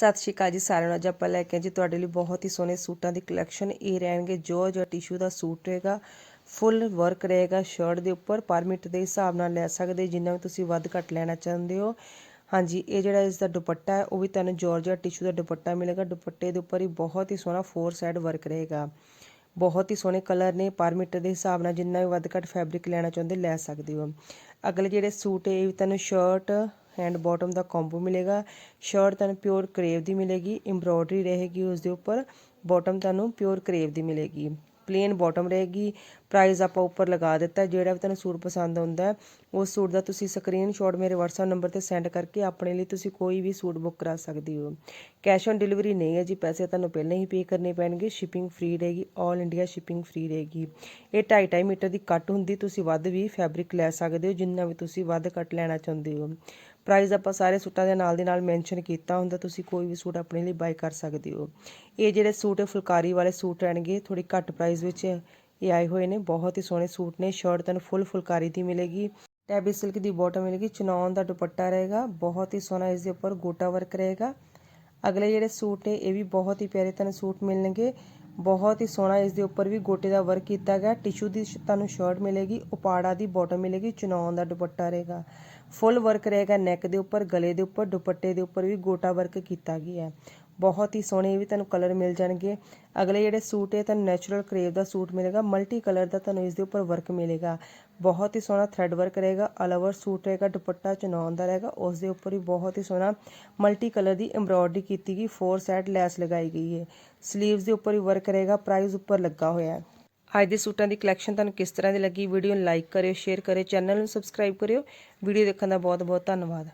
ਸਤਿ ਸ਼੍ਰੀ ਅਕਾਲ ਜੀ ਸਾਰਿਆਂ ਨੂੰ। ਅੱਜ ਆਪਾਂ ਲੈ ਕੇ ਜੀ ਤੁਹਾਡੇ ਲਈ ਬਹੁਤ ਹੀ ਸੋਹਣੇ ਸੂਟਾਂ ਦੀ ਕਲੈਕਸ਼ਨ ਇਹ ਰਹਿਣਗੇ ਜੋਰਜ ਜੋ ਟਿਸ਼ੂ ਦਾ ਸੂਟ ਰਹੇਗਾ ਫੁੱਲ ਵਰਕ ਰਹੇਗਾ ਸ਼ਰਟ ਦੇ ਉੱਪਰ ਪਰ ਮੀਟਰ ਦੇ ਹਿਸਾਬ ਨਾਲ ਲੈ ਸਕਦੇ, ਜਿੰਨਾ ਵੀ ਤੁਸੀਂ ਵੱਧ ਘੱਟ ਲੈਣਾ ਚਾਹੁੰਦੇ ਹੋ। ਹਾਂਜੀ, ਇਹ ਜਿਹੜਾ ਇਸ ਦਾ ਦੁਪੱਟਾ ਹੈ, ਉਹ ਵੀ ਤੁਹਾਨੂੰ ਜਾਰਜਟ ਟਿਸ਼ੂ ਦਾ ਦੁਪੱਟਾ ਮਿਲੇਗਾ। ਦੁਪੱਟੇ ਦੇ ਉੱਪਰ ਹੀ ਬਹੁਤ ਹੀ ਸੋਹਣਾ ਫੋਰ ਸਾਈਡ ਵਰਕ ਰਹੇਗਾ। ਬਹੁਤ ਹੀ ਸੋਹਣੇ ਕਲਰ ਨੇ ਪਰ ਮੀਟਰ ਦੇ ਹਿਸਾਬ ਨਾਲ ਜਿੰਨਾ ਵੀ ਵੱਧ ਘੱਟ ਫੈਬਰਿਕ ਲੈਣਾ ਚਾਹੁੰਦੇ ਲੈ ਸਕਦੇ ਹੋ। ਅਗਲੇ ਜਿਹੜੇ ਸੂਟ ਹੈ, ਇਹ ਵੀ ਤੁਹਾਨੂੰ ਸ਼ਰਟ ਐਂਡ ਬਾਟਮ ਦਾ ਕੰਬੋ ਮਿਲੇਗਾ। ਸ਼ਰਟ ਤੁਹਾਨੂੰ ਪਿਓਰ ਕਰੇਵ ਦੀ ਮਿਲੇਗੀ। ਐਮਬ੍ਰੋਇਡਰੀ ਰਹੇਗੀ ਉਸ ਦੇ ਉੱਪਰ। ਬਾਟਮ ਤੁਹਾਨੂੰ ਪਿਓਰ ਕਰੇਵ ਦੀ ਮਿਲੇਗੀ। ਪਲੇਨ ਬਾਟਮ ਰਹੇਗੀ। ਪ੍ਰਾਈਸ ਆਪਾਂ ਉੱਪਰ ਲਗਾ ਦਿੱਤਾ। ਜਿਹੜਾ ਵੀ ਤੁਹਾਨੂੰ ਸੂਟ ਪਸੰਦ ਆਉਂਦਾ ਉਸ ਸੂਟ ਦਾ ਤੁਸੀਂ ਸਕਰੀਨਸ਼ਾਟ ਮੇਰੇ WhatsApp ਨੰਬਰ ਤੇ ਸੈਂਡ ਕਰਕੇ ਆਪਣੇ ਲਈ ਤੁਸੀਂ ਕੋਈ ਵੀ ਸੂਟ ਬੁੱਕ ਕਰਾ ਸਕਦੇ ਹੋ। ਕੈਸ਼ ਔਨ ਡਿਲੀਵਰੀ ਨਹੀਂ ਹੈ ਜੀ। ਪੈਸੇ ਤੁਹਾਨੂੰ ਪਹਿਲਾਂ ਹੀ ਪੇ ਕਰਨੇ ਪੈਣਗੇ। ਸ਼ਿਪਿੰਗ ਫ੍ਰੀ ਰਹੇਗੀ। 올 ਇੰਡੀਆ ਸ਼ਿਪਿੰਗ ਫ੍ਰੀ ਰਹੇਗੀ। ਇਹ 2.5 ਮੀਟਰ ਦੀ ਕੱਟ ਹੁੰਦੀ। ਤੁਸੀਂ ਵੱਧ ਵੀ ਫੈਬਰਿਕ ਲੈ ਸਕਦੇ ਹੋ। ਜਿੰਨਾ ਵੀ ਤੁਸੀਂ ਵੱਧ ਕੱਟ ਲੈਣਾ ਚਾਹੁੰਦੇ ਹੋ। ਪ੍ਰਾਈਸ ਆਪਾਂ ਸਾਰੇ ਸੂਟਾਂ ਦੇ ਨਾਲ ਦੀ ਨਾਲ ਮੈਂਸ਼ਨ ਕੀਤਾ ਹੁੰਦਾ, ਤੁਸੀਂ ਕੋਈ ਵੀ ਸੂਟ ਆਪਣੇ ਲਈ ਬਾਈ ਕਰ ਸਕਦੇ ਹੋ। ਇਹ ਜਿਹੜੇ ਸੂਟ ਫੁਲਕਾਰੀ ਵਾਲੇ ਸੂਟ ਰਹਿਣਗੇ ਥੋੜੀ ਘੱਟ ਪ੍ਰਾਈਸ ਵਿੱਚ ਇਹ ਆਏ ਹੋਏ ਨੇ, ਬਹੁਤ ਹੀ ਸੋਹਣੇ ਸੂਟ ਨੇ ਸ਼ਰਟ ਤੁਹਾਨੂੰ ਫੁੱਲ ਫੁਲਕਾਰੀ ਦੀ ਮਿਲੇਗੀ। ਟੈਬੀ ਸਿਲਕ ਦੀ ਬਾਟਮ ਮਿਲੇਗੀ ਚਨੌਨ ਦਾ ਦੁਪੱਟਾ ਰਹੇਗਾ, ਬਹੁਤ ਹੀ ਸੋਹਣਾ ਇਸ ਦੇ ਉੱਪਰ ਗੋਟਾ ਵਰਕ ਰਹੇਗਾ। ਅਗਲੇ ਜਿਹੜੇ ਸੂਟ ਨੇ, ਇਹ ਵੀ ਬਹੁਤ ਹੀ ਪਿਆਰੇ ਤੁਹਾਨੂੰ ਸੂਟ ਮਿਲਣਗੇ। ਬਹੁਤ ਹੀ ਸੋਹਣਾ ਇਸ ਦੇ ਉੱਪਰ ਵੀ ਗੋਟੇ ਦਾ ਵਰਕ ਕੀਤਾ ਗਿਆ। ਟਿਸ਼ੂ ਦੀ ਤੁਹਾਨੂੰ ਸ਼ਰਟ ਮਿਲੇਗੀ, ਉਪਾੜਾ ਦੀ ਬਾਟਮ ਮਿਲੇਗੀ ਚਨੌਨ ਦਾ ਦੁਪੱਟਾ ਰਹੇਗਾ। ਫੁੱਲ ਵਰਕ ਰਹੇਗਾ ਨੈਕ ਦੇ ਉੱਪਰ, ਗਲੇ ਦੇ ਉੱਪਰ, ਦੁਪੱਟੇ ਦੇ ਉੱਪਰ ਵੀ ਗੋਟਾ ਵਰਕ ਕੀਤਾ ਗਿਆ। ਹੈ ਬਹੁਤ ਹੀ ਸੋਹਣੇ ਵੀ ਤੁਹਾਨੂੰ ਕਲਰ ਮਿਲ ਜਾਣਗੇ। ਅਗਲੇ ਜਿਹੜੇ ਸੂਟ ਹੈ, ਤੁਹਾਨੂੰ ਨੈਚੁਰਲ ਕਰੇਵ ਦਾ ਸੂਟ ਮਿਲੇਗਾ ਮਲਟੀ ਕਲਰ ਦਾ ਤੁਹਾਨੂੰ ਇਸ ਦੇ ਉੱਪਰ ਵਰਕ ਮਿਲੇਗਾ। ਬਹੁਤ ਹੀ ਸੋਹਣਾ ਥ੍ਰੈਡ ਵਰਕ ਰਹੇਗਾ ਆਲ ਓਵਰ ਸੂਟ ਰਹੇਗਾ, ਦੁਪੱਟਾ ਚਨੌਨ ਦਾ ਰਹੇਗਾ ਉਸ ਦੇ ਉੱਪਰ ਵੀ ਬਹੁਤ ਹੀ ਸੋਹਣਾ ਮਲਟੀ ਕਲਰ ਦੀ ਐਮਬ੍ਰੋਇਡਰੀ ਕੀਤੀ ਗਈ ਫੋਰ ਸਾਈਡ ਲੈਸ ਲਗਾਈ ਗਈ ਹੈ। ਸਲੀਵਸ ਦੇ ਉੱਪਰ ਵੀ ਵਰਕ ਰਹੇਗਾ ਪ੍ਰਾਈਸ ਉੱਪਰ ਲੱਗਾ ਹੋਇਆ ਹੈ। ਅੱਜ ਦੇ ਸੂਟਾਂ ਦੀ ਕਲੈਕਸ਼ਨ ਤੁਹਾਨੂੰ ਕਿਸ ਤਰ੍ਹਾਂ ਦੀ ਲੱਗੀ ਵੀਡੀਓ ਨੂੰ ਲਾਈਕ ਕਰਿਓ ਸ਼ੇਅਰ ਕਰਿਓ ਚੈਨਲ ਨੂੰ ਸਬਸਕ੍ਰਾਈਬ ਕਰਿਓ। ਵੀਡੀਓ ਦੇਖਣ ਦਾ ਬਹੁਤ ਬਹੁਤ ਧੰਨਵਾਦ।